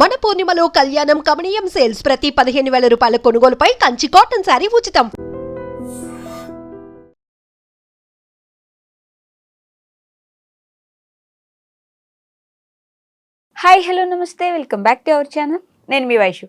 మన పూర్ణిమలో కళ్యాణం కమనీయం సేల్స్ ప్రతి పదిహేను వేల రూపాయల కొనుగోలుపై కంచి కాటన్ శారీ ఉచితం. హాయ్ హలో నమస్తే. Welcome back to our channel నేను మీ Vaishu.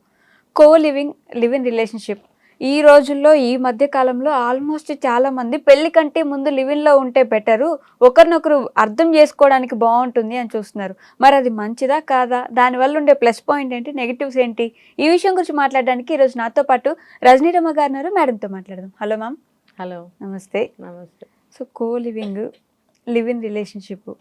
Co living live in relationship ఈ రోజుల్లో ఈ మధ్య కాలంలో ఆల్మోస్ట్ చాలా మంది పెళ్ళి కంటే ముందు లివిన్లో ఉంటే బెటరు ఒకరినొకరు అర్థం చేసుకోవడానికి బాగుంటుంది అని చూస్తున్నారు. మరి అది మంచిదా కాదా? దానివల్ల ఉండే ప్లస్ పాయింట్ ఏంటి? నెగిటివ్స్ ఏంటి? ఈ విషయం గురించి మాట్లాడడానికి ఈరోజు నాతో పాటు రజనీరమ్మ గారు ఉన్నారు. మేడంతో మాట్లాడదాం. Hello ma'am. హలో. నమస్తే. నమస్తే. So co living live in relationship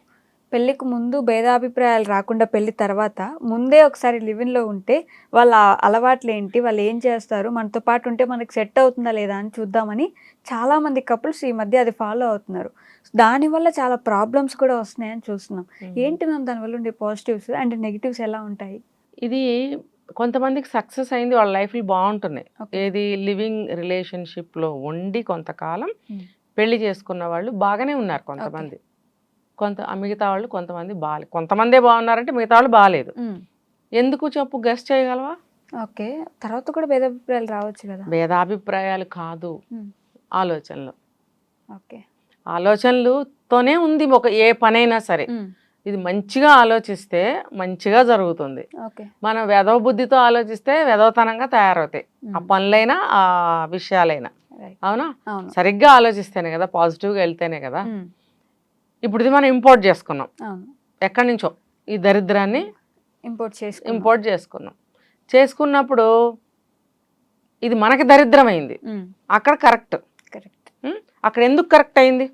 పెళ్ళికి ముందు భేదాభిప్రాయాలు రాకుండా పెళ్ళి తర్వాత ముందే ఒకసారి లివిన్లో ఉంటే వాళ్ళ అలవాట్లు ఏంటి వాళ్ళు ఏం చేస్తారు? మనతో పాటు ఉంటే మనకి సెట్ అవుతుందా లేదా అని చూద్దామని చాలామంది కపుల్స్ ఈ మధ్య అది ఫాలో అవుతున్నారు. దానివల్ల చాలా ప్రాబ్లమ్స్ కూడా వస్తున్నాయని చూస్తున్నాం. ఏంటి మ్యామ్ దానివల్ల ఉండే పాజిటివ్స్ అండ్ నెగిటివ్స్ ఎలా ఉంటాయి? ఇది కొంతమందికి సక్సెస్ అయింది వాళ్ళ లైఫ్లు బాగుంటున్నాయి. ఏది లివింగ్ రిలేషన్షిప్లో ఉండి కొంతకాలం. పెళ్ళి చేసుకున్న వాళ్ళు బాగానే ఉన్నారు కొంతమంది. కొంత మిగతా వాళ్ళు కొంతమంది బాగాలేదు కొంతమందే బాగున్నారంటే మిగతా వాళ్ళు బాగాలేదు ఎందుకు చెప్పు గెస్ట్ చేయగలవా? ఓకే. తర్వాత కూడా భేదాభిప్రాయాలు రావచ్చు కదా. భేదాభిప్రాయాలు కాదు. ఆలోచనలు. ఓకే. ఆలోచనలుతోనే ఉంది ఒక ఏ పనైనా సరే. ఇది మంచిగా ఆలోచిస్తే మంచిగా జరుగుతుంది. ఓకే. మనం వెధవ బుద్ధితో ఆలోచిస్తే వెధవతనంగా తయారవుతాయి. ఆ పనులైనా ఆ విషయాలైనా. అవునా? సరిగ్గా ఆలోచిస్తేనే కదా పాజిటివ్గా వెళ్తేనే కదా. ఇప్పుడు ఇది మనం ఇంపోర్ట్ చేసుకున్నాం. ఎక్కడి నుంచో ఈ దరిద్రాన్ని ఇంపోర్ట్ చేసి ఇంపోర్ట్ చేసుకున్నాం. చేసుకున్నప్పుడు ఇది మనకి దరిద్రమైంది. అక్కడ కరెక్ట్. కరెక్ట్. అక్కడ ఎందుకు కరెక్ట్ అయింది?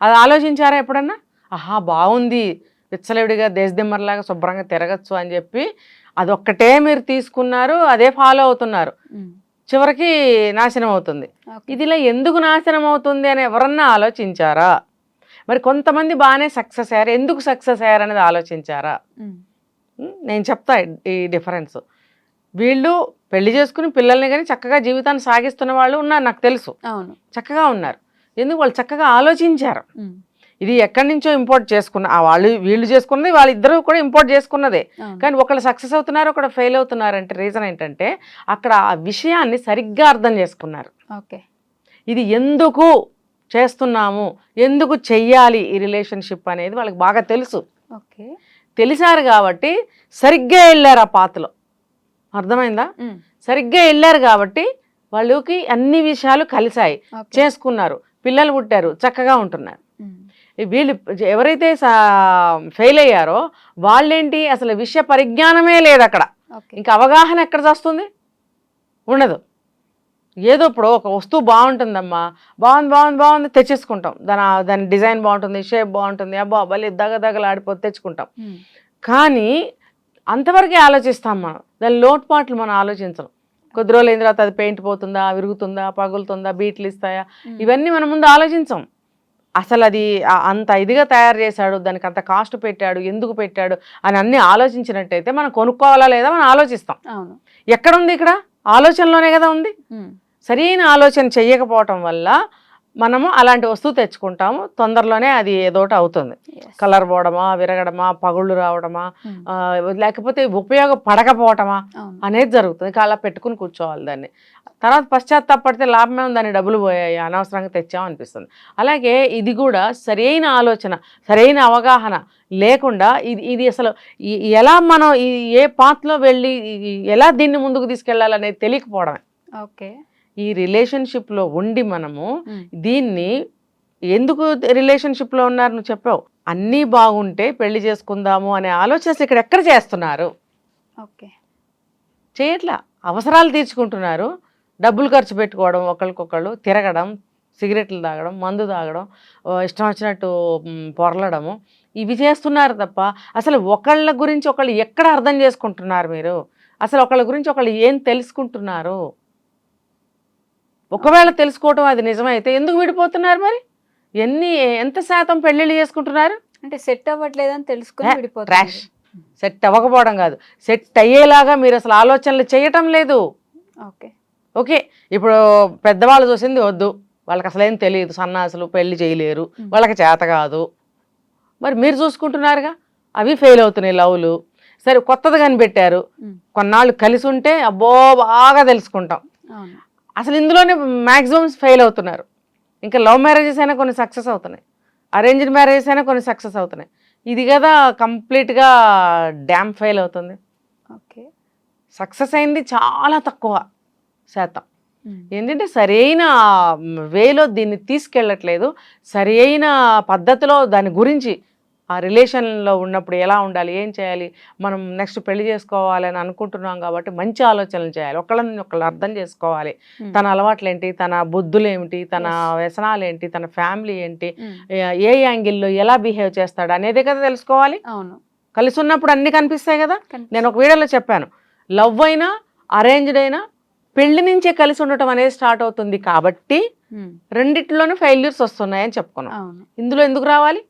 అది ఆలోచించారా ఎప్పుడన్నా? ఆహా బాగుంది. విచ్చలవిడిగా దేశదిమ్మర్లాగా శుభ్రంగా తిరగచ్చు అని చెప్పి అదొక్కటే మీరు తీసుకున్నారు అదే ఫాలో అవుతున్నారు. చివరికి నాశనం అవుతుంది. ఇది ఇలా ఎందుకు నాశనం అవుతుంది అని ఎవరన్నా ఆలోచించారా? మరి కొంతమంది బాగానే సక్సెస్ అయ్యారు. ఎందుకు సక్సెస్ అయ్యారు అనేది ఆలోచించారా? నేను చెప్తా ఈ డిఫరెన్స్. వీళ్ళు పెళ్ళి చేసుకుని పిల్లల్ని కానీ చక్కగా జీవితాన్ని సాగిస్తున్న వాళ్ళు ఉన్నారు నాకు తెలుసు. అవును. చక్కగా ఉన్నారు. ఎందుకు వాళ్ళు చక్కగా ఆలోచించారు? ఇది ఎక్కడి నుంచో ఇంపోర్ట్ చేసుకున్న వాళ్ళు వీళ్ళు చేసుకున్నది వాళ్ళిద్దరూ కూడా ఇంపోర్ట్ చేసుకున్నదే. కానీ ఒకళ్ళు సక్సెస్ అవుతున్నారు ఒకళ్ళు ఫెయిల్ అవుతున్నారు అంటే రీజన్ ఏంటంటే అక్కడ ఆ విషయాన్ని సరిగ్గా అర్థం చేసుకున్నారు. ఓకే. ఇది ఎందుకు చేస్తున్నాము. ఎందుకు చెయ్యాలి ఈ రిలేషన్షిప్ అనేది వాళ్ళకి బాగా తెలుసు. ఓకే. తెలిసారు కాబట్టి సరిగ్గా వెళ్ళారు ఆ పాతలో. అర్థమైందా? సరిగ్గా వెళ్ళారు కాబట్టి వాళ్ళకి అన్ని విషయాలు కలిసాయి ఓకే. చేసుకున్నారు. పిల్లలు పుట్టారు. చక్కగా ఉంటున్నారు. వీళ్ళు ఎవరైతే ఫెయిల్ అయ్యారో వాళ్ళేంటి? అసలు విషయ పరిజ్ఞానమే లేదు అక్కడ ఇంకా అవగాహన ఎక్కడ వస్తుంది ఉండదు. ఏదో ఇప్పుడు ఒక వస్తువు బాగుంటుందమ్మా. బాగుంది బాగుంది బాగుంది తెచ్చేసుకుంటాం. దాని దాని డిజైన్ బాగుంటుంది షేప్ బాగుంటుంది. అబ్బా భలే దగ దగలు ఆడిపోతే తెచ్చుకుంటాం. కానీ అంతవరకే ఆలోచిస్తాం మనం. దాని లోటుపాట్లు మనం ఆలోచించం. కొద్ది రోజులు అయిన తర్వాత అది పెయింట్ పోతుందా విరుగుతుందా పగులుతుందా బీట్లు ఇస్తాయా? ఇవన్నీ మనం ముందు ఆలోచించం. అసలు అది అంత ఇదిగా తయారు చేశాడు దానికి అంత కాస్ట్ పెట్టాడు ఎందుకు పెట్టాడు అని అన్ని ఆలోచించినట్టయితే మనం కొనుక్కోవాలా లేదా మనం ఆలోచిస్తాం. అవును. ఎక్కడ ఉంది ఇక్కడ? ఆలోచనలోనే కదా ఉంది. సరైన ఆలోచన చెయ్యకపోవటం వల్ల మనము అలాంటి వస్తువు తెచ్చుకుంటాము. తొందరలోనే అది ఏదోటి అవుతుంది. కలర్ పోవడమా విరగడమా పగుళ్ళు రావడమా ఆ, లేకపోతే ఉపయోగపడకపోవటమా అనేది జరుగుతుంది. ఇంకా అలా పెట్టుకుని కూర్చోవాలి దాన్ని. తర్వాత పశ్చాత్తాపడితే లాభమే ఉంది దాన్ని డబ్బులు పోయాయి అనవసరంగా తెచ్చాం అనిపిస్తుంది. అలాగే ఇది కూడా సరైన ఆలోచన సరైన అవగాహన లేకుండా ఇది ఇది అసలు ఎలా మనం ఏ పాత్లో వెళ్ళి ఎలా దీన్ని ముందుకు తీసుకెళ్ళాలనేది తెలియకపోవడమే. ఓకే. ఈ రిలేషన్షిప్లో ఉండి మనము దీన్ని ఎందుకు రిలేషన్షిప్లో ఉన్నారు నువ్వు చెప్పావు. అన్నీ బాగుంటే పెళ్ళి చేసుకుందాము అనే ఆలోచన ఇక్కడ ఎక్కడ చేస్తున్నారు? ఓకే. చేయట్లా. అవసరాలు తీర్చుకుంటున్నారు. డబ్బులు ఖర్చు పెట్టుకోవడం ఒకరికొకళ్ళు తిరగడం సిగరెట్లు తాగడం మందు తాగడం ఇష్టం వచ్చినట్టు పొరలడము. ఇవి చేస్తున్నారు తప్ప అసలు ఒకళ్ళ గురించి ఒకళ్ళు ఎక్కడ అర్థం చేసుకుంటున్నారు మీరు? అసలు ఒకళ్ళ గురించి ఒకళ్ళు ఏం తెలుసుకుంటున్నారు? ఒకవేళ తెలుసుకోవటం అది నిజమైతే ఎందుకు విడిపోతున్నారు మరి? ఎన్ని ఎంత శాతం పెళ్ళిళ్ళు చేసుకుంటున్నారు? అంటే సెట్ అవ్వట్లేదని తెలుసుకుని సెట్ అవ్వకపోవడం కాదు. సెట్ అయ్యేలాగా మీరు అసలు ఆలోచనలు చేయటం లేదు. ఓకే. ఓకే ఇప్పుడు పెద్దవాళ్ళు చూసింది వద్దు. వాళ్ళకి అసలు ఏం తెలియదు. సన్నాసులు పెళ్ళి చేయలేరు. వాళ్ళకి చేత కాదు. మరి మీరు చూసుకుంటున్నారుగా? అవి ఫెయిల్ అవుతున్నాయి లవ్లు. సరే కొత్తది కనిపెట్టారు. కొన్నాళ్ళు కలిసి ఉంటే అబ్బో బాగా తెలుసుకుంటాం. అసలు ఇందులోనే మ్యాక్సిమం ఫెయిల్ అవుతున్నారు. ఇంకా లవ్ మ్యారేజెస్ అయినా కొన్ని సక్సెస్ అవుతున్నాయి. అరేంజ్డ్ మ్యారేజెస్ అయినా కొన్ని సక్సెస్ అవుతున్నాయి. ఇది కదా కంప్లీట్గా డ్యామ్ ఫెయిల్ అవుతుంది. ఓకే. సక్సెస్ అయింది చాలా తక్కువ శాతం. ఉమ్. ఏంటంటే సరైన వేలో దీన్ని తీసుకెళ్ళట్లేదు. సరైన పద్ధతిలో దాని గురించి ఆ రిలేషన్లో ఉన్నప్పుడు ఎలా ఉండాలి? ఏం చేయాలి? మనం నెక్స్ట్ పెళ్ళి చేసుకోవాలి అని అనుకుంటున్నాం కాబట్టి మంచి ఆలోచనలు చేయాలి. ఒకళ్ళని ఒకళ్ళు అర్థం చేసుకోవాలి. తన అలవాట్లు ఏంటి తన బుద్ధులు ఏమిటి తన. వ్యసనాలు ఏంటి తన ఫ్యామిలీ ఏంటి. ఏ- యాంగిల్లో ఎలా బిహేవ్ చేస్తాడు అనేదే కదా తెలుసుకోవాలి. అవును. కలిసి ఉన్నప్పుడు అన్ని కనిపిస్తాయి కదా. నేను ఒక వీడియోలో చెప్పాను. లవ్ అయినా అరేంజ్డ్ అయినా పెళ్ళి నుంచే కలిసి ఉండటం అనేది స్టార్ట్ అవుతుంది కాబట్టి. రెండిట్లోనూ ఫెయిల్యూర్స్ వస్తున్నాయని చెప్పుకున్నాం. ఇందులో ఎందుకు రావాలి?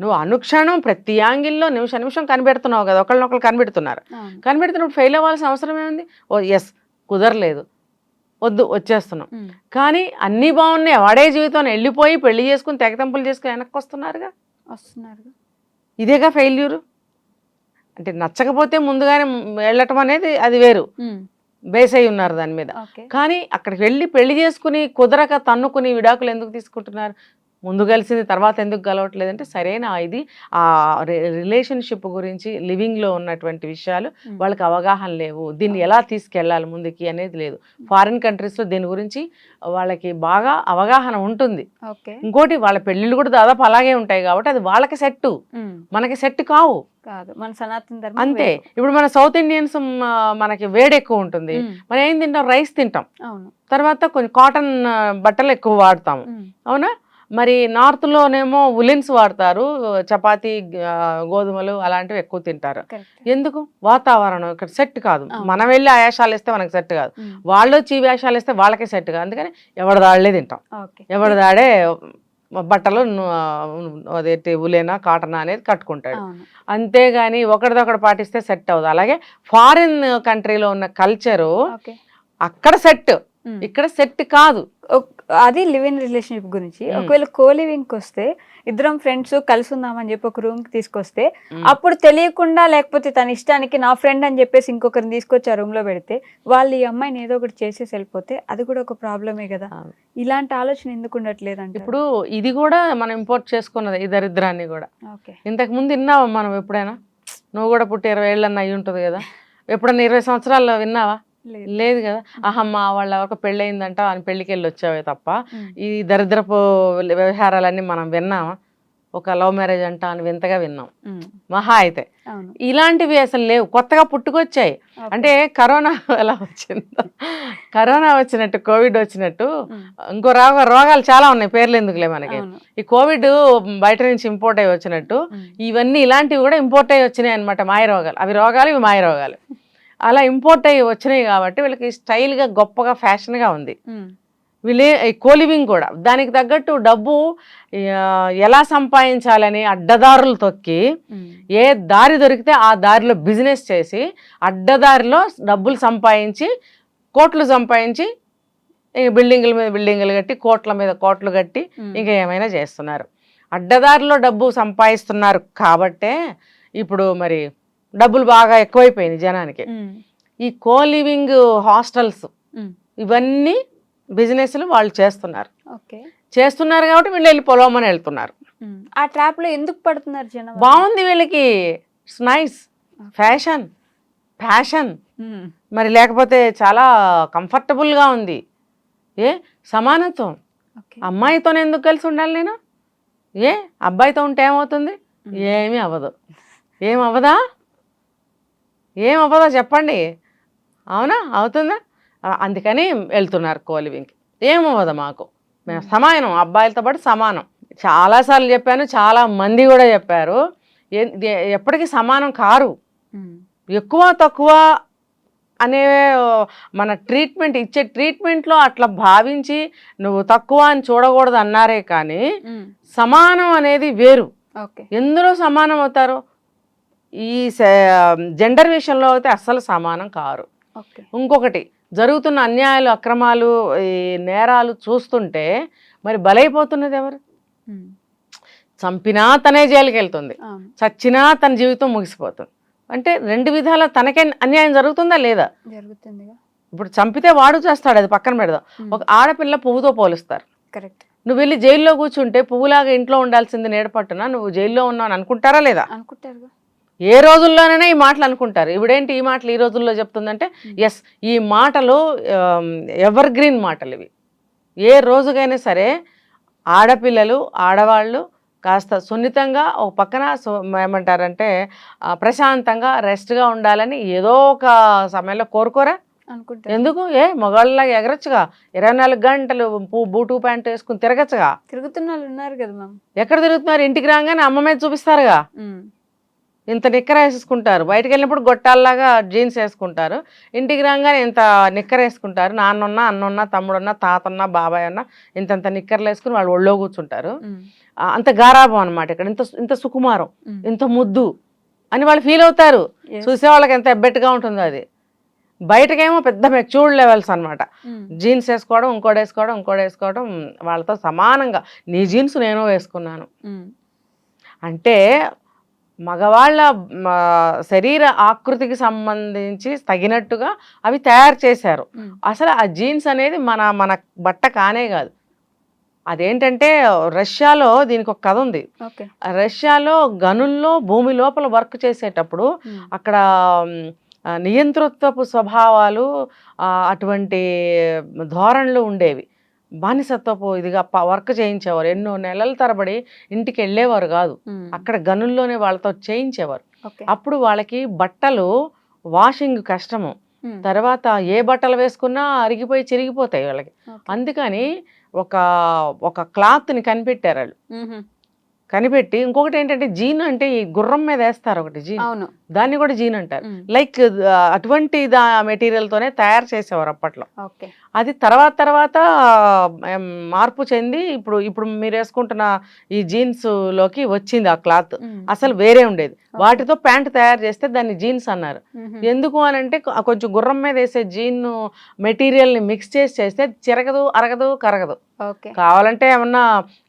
నువ్వు అనుక్షణం ప్రతి యాంగిల్లో నిమిషం నిమిషం కనిపెడుతున్నావు కదా ఒకళ్ళనొకళ్ళు కనిపెడుతున్నారు. కనిపెడుతున్నప్పుడు ఫెయిల్ అవ్వాల్సిన అవసరం ఏముంది? ఓ ఎస్ కుదరలేదు. వద్దు వచ్చేస్తున్నాం. కానీ అన్నీ బాగున్నాయి. వాడే జీవితం వెళ్ళిపోయి పెళ్ళి చేసుకుని తెగతంపులు చేసుకుని వెనక్కి వస్తున్నారుగా. వస్తున్నారు ఇదేగా ఫెయిల్యూరు అంటే నచ్చకపోతే ముందుగానే వెళ్ళటం అనేది అది వేరు. బేస్ అయి ఉన్నారు దాని మీద. కానీ అక్కడికి వెళ్ళి పెళ్ళి చేసుకుని కుదరక తన్నుకుని విడాకులు ఎందుకు తీసుకుంటున్నారు? ముందు కలిసింది తర్వాత ఎందుకు కలవట్లేదు అంటే సరైన ఇది ఆ రిలేషన్షిప్ గురించి లివింగ్లో ఉన్నటువంటి విషయాలు. వాళ్ళకి అవగాహన లేవు. దీన్ని ఎలా తీసుకెళ్ళాలి ముందుకి అనేది లేదు. ఫారిన్ కంట్రీస్లో దీని గురించి వాళ్ళకి బాగా అవగాహన ఉంటుంది. ఇంకోటి వాళ్ళ పెళ్ళిళ్ళు కూడా దాదాపు అలాగే ఉంటాయి కాబట్టి అది వాళ్ళకి సెట్టు. మనకి సెట్ కావు. కాదు. మన సనాతన ధర్మం అంతే. ఇప్పుడు మన సౌత్ ఇండియన్స్ మనకి వేడి ఎక్కువ ఉంటుంది. మనం ఏం తింటాం? రైస్ తింటాం. అవును. తర్వాత కొన్ని కాటన్ బట్టలు ఎక్కువ వాడతాము. అవునా? మరి నార్త్లోనేమో ఉలెన్స్ వాడతారు చపాతీ గోధుమలు అలాంటివి ఎక్కువ తింటారు. ఎందుకు? వాతావరణం ఇక్కడ సెట్ కాదు. మనం వెళ్ళి ఆ వేషాలు వేస్తే మనకి సెట్ కాదు. వాళ్ళు వచ్చి ఈ వేషాలు వేస్తే వాళ్ళకే సెట్ కాదు. అందుకని ఎవరి దాళ్ళే తింటాం. ఓకే. ఎవరి దాడే బట్టలు అదేంటి ఉలేనా కాటనా అనేది కట్టుకుంటాడు. అంతేగాని ఒకటిదొకటి పాటిస్తే సెట్ అవ్వదు. అలాగే ఫారిన్ కంట్రీలో ఉన్న కల్చరు అక్కడ సెట్. ఇక్కడ సెట్ కాదు. అది లివ్ ఇన్ రిలేషన్షిప్ గురించి. ఒకవేళ కో లివింగ్ వస్తే ఇద్దరం ఫ్రెండ్స్ కలిసి ఉందామని చెప్పి ఒక రూమ్కి తీసుకొస్తే. అప్పుడు తెలియకుండా లేకపోతే తన ఇష్టానికి నా ఫ్రెండ్ అని చెప్పేసి ఇంకొకరిని తీసుకొచ్చి ఆ రూమ్లో పెడితే వాళ్ళు ఈ అమ్మాయిని ఏదో ఒకటి చేసేసి వెళ్ళిపోతే అది కూడా ఒక ప్రాబ్లమే కదా. ఇలాంటి ఆలోచన ఎందుకు ఉండట్లేదు అంటే ఇప్పుడు ఇది కూడా మనం ఇంపోర్ట్ చేసుకున్నది ఈ దరిద్రాన్ని కూడా. ఇంతకు ముందు విన్నావా మనం ఎప్పుడైనా? నువ్వు కూడా పుట్టి ఇరవై ఏళ్ళన్నా అయి ఉంటుంది కదా. ఎప్పుడన్నా ఇరవై సంవత్సరాల్లో విన్నావా? లేదు. కదా. అహమ్మ వాళ్ళ ఒక పెళ్ళయిందంట అని పెళ్ళికి వెళ్ళి వచ్చావే తప్ప. ఈ దరిద్రపు వ్యవహారాలన్నీ మనం విన్నామా? ఒక లవ్ మ్యారేజ్ అంట అని వింతగా విన్నాం. మహా అయితే. ఇలాంటివి అసలు లేవు. కొత్తగా పుట్టుకొచ్చాయి. అంటే కరోనా ఎలా వచ్చిందో? కరోనా వచ్చినట్టు కోవిడ్ వచ్చినట్టు. ఇంకో రోగ రోగాలు చాలా ఉన్నాయి. పేర్లు ఎందుకులే మనకి? ఈ కోవిడ్ బయట నుంచి ఇంపోర్ట్ అయ్యి వచ్చినట్టు. ఇవన్నీ ఇలాంటివి కూడా ఇంపోర్ట్ అయ్యి వచ్చినాయి అనమాట మాయ రోగాలు. అవి రోగాలు ఇవి మాయ రోగాలు. అలా ఇంపోర్ట్ అయ్యి వచ్చినాయి కాబట్టి వీళ్ళకి స్టైల్గా గొప్పగా ఫ్యాషన్గా ఉంది ఈ కోలివింగ్ కూడా దానికి తగ్గట్టు డబ్బు ఎలా సంపాదించాలని అడ్డదారులు తొక్కి. ఏ దారి దొరికితే ఆ దారిలో బిజినెస్ చేసి అడ్డదారిలో డబ్బులు సంపాదించి కోట్లు సంపాదించి బిల్డింగుల మీద బిల్డింగులు కట్టి కోట్ల మీద కోట్లు కట్టి. ఇంకా ఏమైనా చేస్తున్నారు అడ్డదారిలో డబ్బు సంపాదిస్తున్నారు కాబట్టే ఇప్పుడు మరి డబ్బులు బాగా ఎక్కువైపోయినాయి జనానికి. ఈ కో లివింగ్ హాస్టల్స్. ఇవన్నీ బిజినెస్లు వాళ్ళు చేస్తున్నారు. ఓకే. చేస్తున్నారు కాబట్టి వీళ్ళు వెళ్ళి పొలవమని వెళ్తున్నారు. ఆ ట్రాప్లో ఎందుకు పడుతున్నారు జనం బాగుంది వీళ్ళకి. Nice fashion fashion. మరి లేకపోతే చాలా కంఫర్టబుల్గా ఉంది. ఏ? సమానత్వం. అమ్మాయితో ఎందుకు కలిసి ఉండాలి నేను? ఏ? అబ్బాయితో ఉంటే ఏమవుతుంది. ఏమీ అవ్వదు. ఏం అవ్వదా ఏం అవ్వదా చెప్పండి. అవునా? అవుతుందా? అందుకని వెళ్తున్నారు కోలివింగ్కి ఏం అవ్వదు మాకు. మేము సమానం అబ్బాయిలతో పాటు సమానం. చాలాసార్లు చెప్పాను చాలా మంది కూడా చెప్పారు. ఎప్పటికీ సమానం కారు. ఎక్కువ తక్కువ అనే మన ట్రీట్మెంట్ ఇచ్చే ట్రీట్మెంట్లో అట్లా భావించి నువ్వు తక్కువ అని చూడకూడదు అన్నారే కానీ. సమానం అనేది వేరు. ఓకే. ఎందులో సమానం అవుతారు? ఈ జెండర్ విషయంలో అయితే అస్సలు సమానం కారు. ఇంకొకటి జరుగుతున్న అన్యాయాలు అక్రమాలు ఈ నేరాలు చూస్తుంటే మరి బలైపోతున్నది ఎవరు. చంపినా తనే జైలుకి వెళ్తుంది చచ్చినా తన జీవితం ముగిసిపోతుంది. అంటే రెండు విధాల తనకే అన్యాయం జరుగుతుందా లేదా? జరుగుతుందిగా. ఇప్పుడు చంపితే వాడు చేస్తాడు అది పక్కన పెడదాం. ఒక ఆడపిల్ల పువ్వుతో పోలుస్తారు. కరెక్ట్. నువ్వు వెళ్ళి జైల్లో కూర్చుంటే పువ్వులాగా ఇంట్లో ఉండాల్సింది నీడపట్టున నువ్వు జైల్లో ఉన్నావు అని అనుకుంటారా లేదా? అనుకుంటారుగా. ఏ రోజుల్లోనైనా ఈ మాటలు అనుకుంటారు. ఇవిడేంటి ఈ మాటలు ఈ రోజుల్లో చెప్తుందంటే ఎస్ ఈ మాటలు ఎవర్ గ్రీన్ మాటలు ఇవి. ఏ రోజుకైనా సరే ఆడపిల్లలు ఆడవాళ్ళు కాస్త సున్నితంగా ఒక పక్కన ఏమంటారంటే ప్రశాంతంగా రెస్ట్గా ఉండాలని ఏదో ఒక సమయంలో కోరుకోరా? అనుకుంటారు. ఎందుకు? ఏ మగాళ్ళలాగా ఎగరొచ్చుగా? ఇరవై నాలుగు గంటలు పూ- బూటు ప్యాంట్ వేసుకుని తిరగచ్చుగా? తిరుగుతున్న వాళ్ళు ఉన్నారు కదా మ్యామ్. ఎక్కడ తిరుగుతున్నారు? ఇంటికి రాగానే అమ్మ మీద చూపిస్తారుగా? ఇంత నిక్కర వేసుకుంటారు బయటకు వెళ్ళినప్పుడు గొట్టాల్లాగా జీన్స్ వేసుకుంటారు. ఇంటికి రాగానే ఇంత నిక్కర వేసుకుంటారు. నాన్నున్నా అన్నున్నా తమ్ముడున్నా తాతన్నా బాబాయ్ అన్నా ఇంతంత నిక్కర్లు వేసుకుని వాళ్ళు ఒళ్ళో కూర్చుంటారు. అంత గారాబం అనమాట ఇక్కడ. ఇంత ఇంత సుకుమారం ఇంత ముద్దు అని వాళ్ళు ఫీల్ అవుతారు. చూసే వాళ్ళకి ఎంత ఎబ్బెట్టుగా ఉంటుందో అది. బయటకేమో పెద్ద మెచ్యూర్డ్ లెవెల్స్ అన్నమాట. జీన్స్ వేసుకోవడం ఇంకోటి వేసుకోవడం ఇంకోటి వేసుకోవడం వాళ్ళతో సమానంగా నీ జీన్స్ నేను వేసుకున్నాను. అంటే మగవాళ్ళ శరీర ఆకృతికి సంబంధించి తగినట్టుగా అవి తయారు చేశారు. అసలు ఆ జీన్స్ అనేది మన మన బట్ట కానే కాదు. అదేంటంటే రష్యాలో దీనికి ఒక కథ ఉంది. రష్యాలో గనుల్లో భూమి లోపల వర్క్ చేసేటప్పుడు అక్కడ నియంతృత్వపు స్వభావాలు అటువంటి ధోరణులు ఉండేవి. బానిసత్వపు ఇదిగా వర్క్ చేయించేవారు. ఎన్నో నెలల తరబడి ఇంటికి వెళ్ళేవారు కాదు. అక్కడ గనుల్లోనే వాళ్ళతో చేయించేవారు. అప్పుడు వాళ్ళకి బట్టలు వాషింగ్ కష్టము. తర్వాత ఏ బట్టలు వేసుకున్నా అరిగిపోయి చిరిగిపోతాయి వాళ్ళకి. అందుకని ఒక ఒక క్లాత్ని కనిపెట్టారు వాళ్ళు. కనిపెట్టి ఇంకొకటి ఏంటంటే జీన్ అంటే ఈ గుర్రం మీద వేస్తారు ఒకటి జీన్. దాన్ని కూడా జీన్ అంటారు. లైక్ అటువంటి దా మెటీరియల్ తోనే తయారు చేసేవారు అప్పట్లో. అది తర్వాత తర్వాత మార్పు చెంది ఇప్పుడు ఇప్పుడు మీరు వేసుకుంటున్న ఈ జీన్స్లోకి వచ్చింది ఆ క్లాత్. అసలు వేరే ఉండేది. వాటితో ప్యాంట్ తయారు చేస్తే దాన్ని జీన్స్ అన్నారు. ఎందుకు అని అంటే కొంచెం గుర్రం మీద వేసే జీన్ మెటీరియల్ని మిక్స్ చేసి చేస్తే చిరగదు అరగదు కరగదు. కావాలంటే ఏమన్నా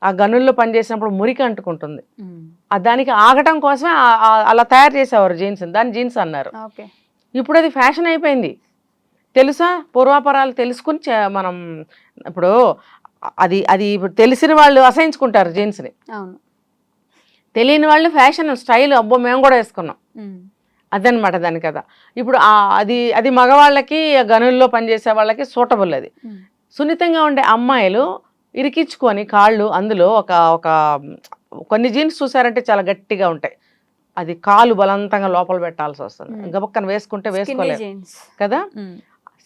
ఆ గనుల్లో పనిచేసినప్పుడు మురికి అంటుకుంటుంది. దానికి ఆగటం కోసమే అలా తయారు చేసేవారు జీన్స్ దాన్ని జీన్స్ అన్నారు. ఇప్పుడు అది ఫ్యాషన్ అయిపోయింది. తెలుసా? పూర్వాపరాలు తెలుసుకుని మనం ఇప్పుడు అది అది ఇప్పుడు తెలిసిన వాళ్ళు అసహించుకుంటారు జీన్స్ని. అవును. తెలియని వాళ్ళు ఫ్యాషన్ స్టైల్ అబ్బో మేము కూడా వేసుకున్నాం. అదనమాట దాని కదా ఇప్పుడు అది అది మగవాళ్ళకి గనుల్లో పనిచేసే వాళ్ళకి సూటబుల్ అది. సున్నితంగా ఉండే అమ్మాయిలు ఇరికించుకొని కాళ్ళు అందులో ఒక ఒక కొన్ని జీన్స్ చూసారంటే చాలా గట్టిగా ఉంటాయి. అది కాలు బలవంతంగా లోపల పెట్టాల్సి వస్తుంది. గబక్కన వేసుకుంటే వేసుకోలేదు కదా?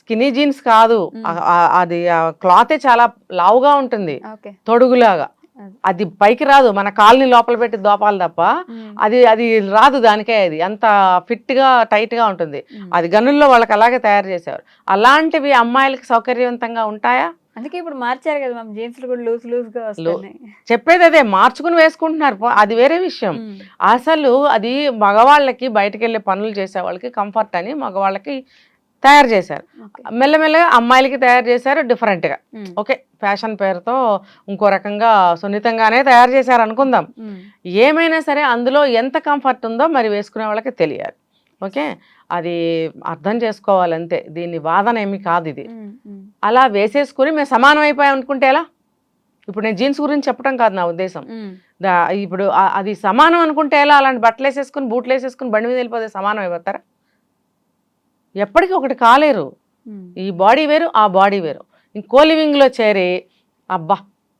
స్కినీ జీన్స్ కాదు. అది క్లాతే చాలా లావుగా ఉంటుంది. తొడుగులాగా. అది. పైకి రాదు. మన కాల్ని లోపల పెట్టి దోపాలి తప్ప అది అది రాదు దానికే అది. అంత ఫిట్గా టైట్గా ఉంటుంది అది గనుల్లో వాళ్ళకి అలాగే తయారు చేసేవారు. అలాంటివి అమ్మాయిలకి సౌకర్యవంతంగా ఉంటాయా? అందుకే ఇప్పుడు మార్చారు కదా మ్యామ్. జీన్స్లు కూడా లూజ్ లూజ్గా వస్తున్నాయి. చెప్పేది అదే. మార్చుకుని వేసుకుంటున్నారు. అది వేరే విషయం. అసలు అది మగవాళ్ళకి బయటకు వెళ్ళే పనులు చేసే వాళ్ళకి కంఫర్ట్ అని మగవాళ్ళకి తయారు చేశారు. మెల్లమెల్లగా అమ్మాయిలకి తయారు చేశారు డిఫరెంట్గా. ఓకే ఫ్యాషన్ పేరుతో ఇంకో రకంగా సున్నితంగానే తయారు చేశారు అనుకుందాం. ఏమైనా సరే అందులో ఎంత కంఫర్ట్ ఉందో మరి వేసుకునే వాళ్ళకి తెలియాలి. ఓకే అది అర్థం చేసుకోవాలి అంతే దీన్ని వాదన ఏమి కాదు ఇది. అలా వేసేసుకుని మేము సమానం అయిపోయాం అనుకుంటే ఎలా? ఇప్పుడు నేను జీన్స్ గురించి చెప్పడం కాదు నా ఉద్దేశం. ఇప్పుడు అది సమానం అనుకుంటే ఎలా? అలాంటి బట్టలు వేసేసుకుని బూట్లు వేసేసుకుని బండి మీద వెళ్ళిపోతే సమానం అయిపోతారా? ఎప్పటికీ ఒకటి కాలేరు. ఈ బాడీ వేరు ఆ బాడీ వేరు. ఇంకో లివింగ్లో చేరి అబ్బా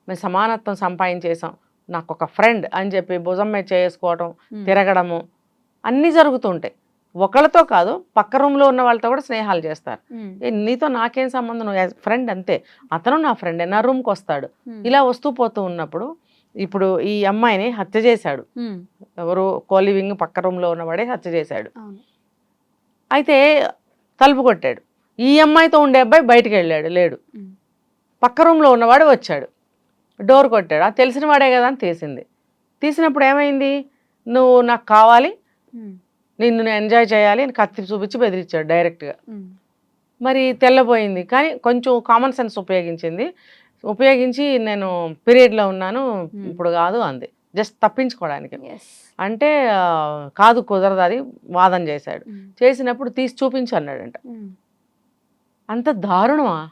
మేము సమానత్వం సంపాదించేసాం నాకు ఒక ఫ్రెండ్ అని చెప్పి భుజం మీద చేసుకోవటం. తిరగడము అన్నీ జరుగుతుంటాయి ఒకళ్ళతో కాదు పక్క రూమ్లో ఉన్న వాళ్ళతో కూడా స్నేహాలు చేస్తారు. నీతో నాకేం సంబంధం? ఫ్రెండ్ అంతే. అతను నా ఫ్రెండే నా రూమ్కి వస్తాడు. ఇలా వస్తూ పోతూ ఉన్నప్పుడు ఇప్పుడు ఈ అమ్మాయిని హత్య చేశాడు. ఎవరు కోలివింగ్ పక్క రూమ్లో ఉన్నవాడే హత్య చేశాడు. అయితే తలుపు కొట్టాడు ఈ అమ్మాయితో ఉండే అబ్బాయి బయటికి వెళ్ళాడు లేడు. పక్క రూమ్లో ఉన్నవాడు వచ్చాడు. డోర్ కొట్టాడు. అది తెలిసిన వాడే కదా అని తీసింది. తీసినప్పుడు ఏమైంది? నువ్వు నాకు కావాలి. నిన్ను నిన్ను నేను ఎంజాయ్ చేయాలి అని కత్తి చూపించి బెదిరించాడు డైరెక్ట్గా. మరి తెల్లబోయింది. కానీ కొంచెం కామన్ సెన్స్ ఉపయోగించింది. ఉపయోగించి నేను పీరియడ్లో ఉన్నాను. ఇప్పుడు కాదు అంది. జస్ట్ తప్పించుకోవడానికి. అంటే కాదు కుదరదు అది వాదన చేశాడు. చేసినప్పుడు తీసి చూపించి అన్నాడంట. అంత దారుణమా?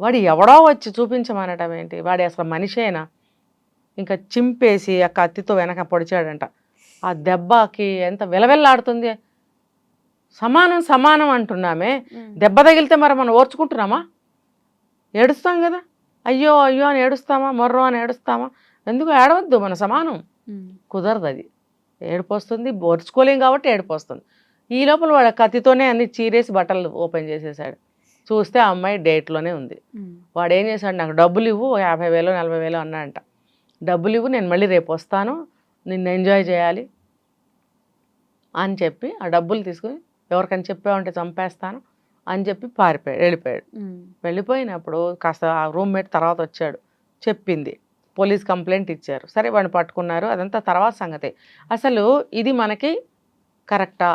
వాడు ఎవడో వచ్చి చూపించమనటం ఏంటి? వాడి అసలు మనిషేనా? ఇంకా చింపేసి ఆ కత్తితో వెనక పొడిచాడంట. ఆ దెబ్బకి ఎంత విలవెల్లాడుతుంది? సమానం సమానం అంటున్నామే. దెబ్బ తగిలితే మరి మనం ఓర్చుకుంటున్నామా? ఏడుస్తాం కదా? అయ్యో అయ్యో అని ఏడుస్తామా? మొర్రో అని ఏడుస్తామా? ఎందుకు ఏడవద్దు మన సమానం. కుదరదు అది ఏడుపు వస్తుంది ఓర్చుకోలేం కాబట్టి ఏడుపు వస్తుంది ఈ లోపల వాడు కత్తితోనే అన్ని చీరేసి బట్టలు ఓపెన్ చేసేసాడు. చూస్తే ఆ అమ్మాయి డేట్లోనే ఉంది. వాడు ఏం చేశాడు నాకు డబ్బులు ఇవ్వు యాభై వేలు నలభై వేలు అన్నాడంట. డబ్బులు ఇవ్వు నేను మళ్ళీ రేపు వస్తాను నిన్ను ఎంజాయ్ చేయాలి అని చెప్పి ఆ డబ్బులు తీసుకుని ఎవరికైనా చెప్పావంటే చంపేస్తాను అని చెప్పి పారిపోయాడు వెళ్ళిపోయాడు. వెళ్ళిపోయినప్పుడు కాస్త ఆ రూమ్మేట్ తర్వాత వచ్చాడు. చెప్పింది. పోలీస్ కంప్లైంట్ ఇచ్చారు. సరే వాడిని పట్టుకున్నారు. అదంతా తర్వాత సంగతి. అసలు ఇది మనకి కరెక్టా?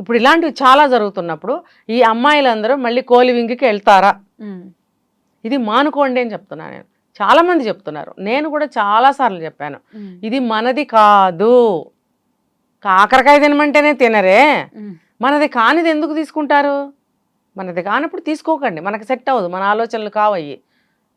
ఇప్పుడు ఇలాంటివి చాలా జరుగుతున్నప్పుడు ఈ అమ్మాయిలందరూ మళ్ళీ కోలివింగ్కి వెళ్తారా? ఇది మానుకోండి అని చెప్తున్నాను నేను. చాలామంది చెప్తున్నారు. నేను కూడా చాలాసార్లు చెప్పాను. ఇది మనది కాదు. కాకరకాయ తినమంటేనే తినరే. మనది కానిది ఎందుకు తీసుకుంటారు? మనది కానప్పుడు తీసుకోకండి. మనకు సెట్ అవ్వదు. మన ఆలోచనలు కావయ్యి.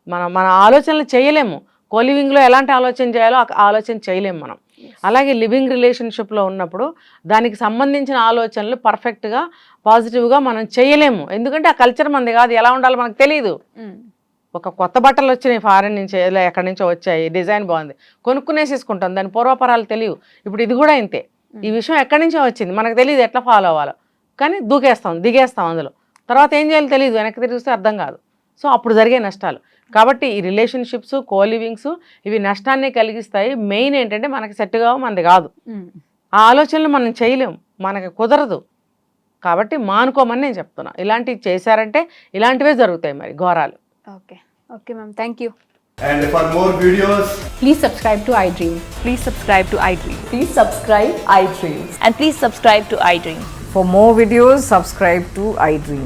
మన మన ఆలోచనలు చేయలేము. కోలివింగ్లో ఎలాంటి ఆలోచన చేయాలో ఆలోచన చేయలేము మనం. అలాగే లివింగ్ రిలేషన్షిప్లో ఉన్నప్పుడు దానికి సంబంధించిన ఆలోచనలు పర్ఫెక్ట్గా పాజిటివ్గా మనం చేయలేము. ఎందుకంటే ఆ కల్చర్ మనది కాదు. ఎలా ఉండాలో మనకు తెలియదు ఒక కొత్త బట్టలు వచ్చినాయి ఫారెన్ నుంచి ఎక్కడి నుంచో వచ్చాయి. డిజైన్ బాగుంది. కొనుక్కునేసేసుకుంటాం. దాని పూర్వపరాలు తెలియవు. ఇప్పుడు ఇది కూడా ఇంతే. ఈ విషయం ఎక్కడి నుంచో వచ్చింది. మనకు తెలియదు ఎట్లా ఫాలో అవ్వాలో. కానీ దూకేస్తాం దిగేస్తాం అందులో. తర్వాత ఏం చేయాలో తెలియదు వెనక్కి తిరిగిస్తే అర్థం కాదు. సో అప్పుడు జరిగే నష్టాలు. కాబట్టి ఈ రిలేషన్షిప్స్ కోలివింగ్స్ ఇవి నష్టాన్ని కలిగిస్తాయి మెయిన్ ఏంటంటే మనకి సెట్ కావు మనది కాదు ఆ ఆలోచనలు మనం చేయలేం మనకి కుదరదు కాబట్టి మానుకోమని నేను చెప్తున్నా ఇలాంటివి చేశారంటే ఇలాంటివే జరుగుతాయి మరి ఘోరాలు okay okay ma'am thank you And for more videos, Please subscribe to iDream. Please subscribe to iDream. Please subscribe iDream. And please subscribe to iDream. For more videos, subscribe to iDream.